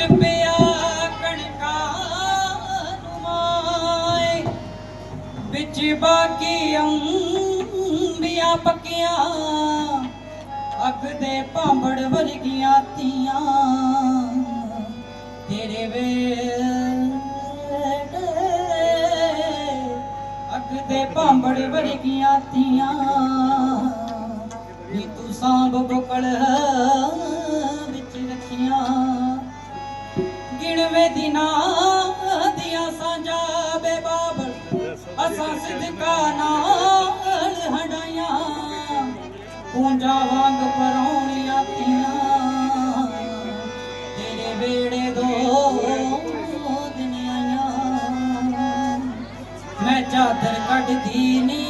ਫੁੱਲ ਪਿਆ ਕਣਕਾਂ ਨੁਮਾਏ। ਵਿੱਚ ਬਾਕੀ ਅੰਬੀਆਂ ਪੱਕੀਆਂ। ਅੱਗ ਦੇ ਭਾਂਬੜ ਵਰਗੀਆਂ ਤੀਆਂ। ਤੇਰੇ ਵੇੜੇ ਅੱਗ ਦੇ ਭਾਂਬੜ ਵਰਗੀਆਂ ਤੀਆਂ। ਨੀ ਤੂੰ ਸਾਂਭ ਬੁਕਲ ਵਿੱਚ ਰੱਖੀਆਂ। 99 ਦਿਨਾਂ ਦੀਆਂ ਸਾਂਝਾ ਬੇ ਬਾਬਰ ਅਸਾਂ ਸਿੱਧਕਾ ਨਾਲ ਹੰਡਾਈਆਂ ਪੂੰਜਾ ਵਾਂਗ ਪਰੌਣੀਆਂ ਤੀਆਂ ਤੇਰੇ ਵੇੜੇ ਦੋ ਦਿਨ ਆਈਆਂ। ਮੈਂ ਚਾਦਰ ਕੱਢਦੀ ਨੀ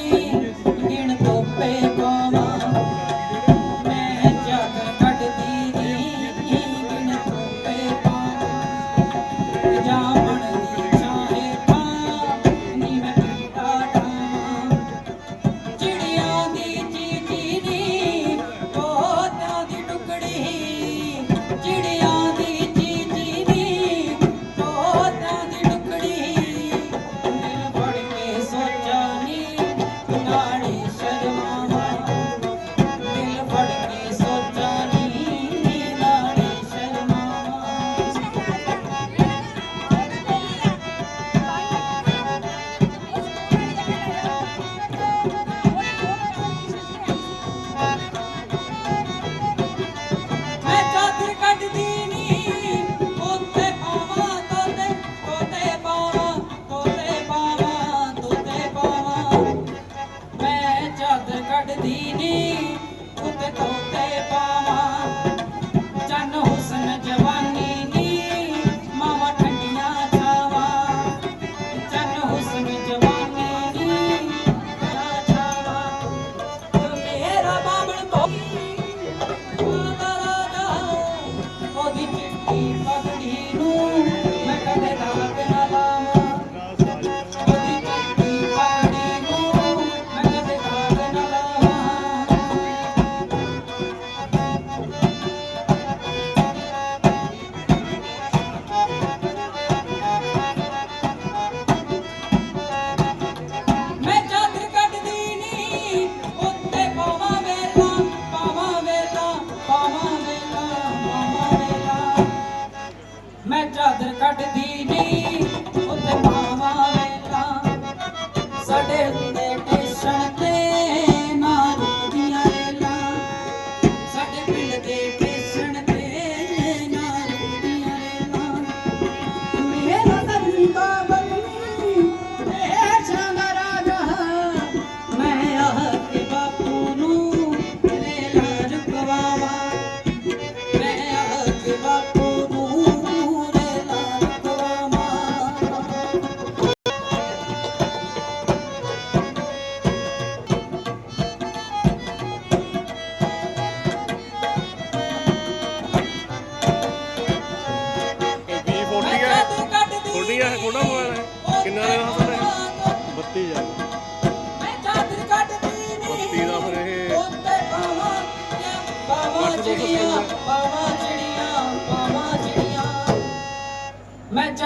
Yeah.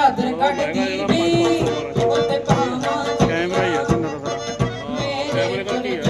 ਚਾਦਰ ਕੱਢਦੀ ਵੀ ਉੱਤੇ ਪਾਵਾਂ ਕੈਮਰਾ ਹੀ ਆ ਤੇਰਾ ਤਾਂ ਕੈਮਰੇ ਕਰਕੇ ਆ।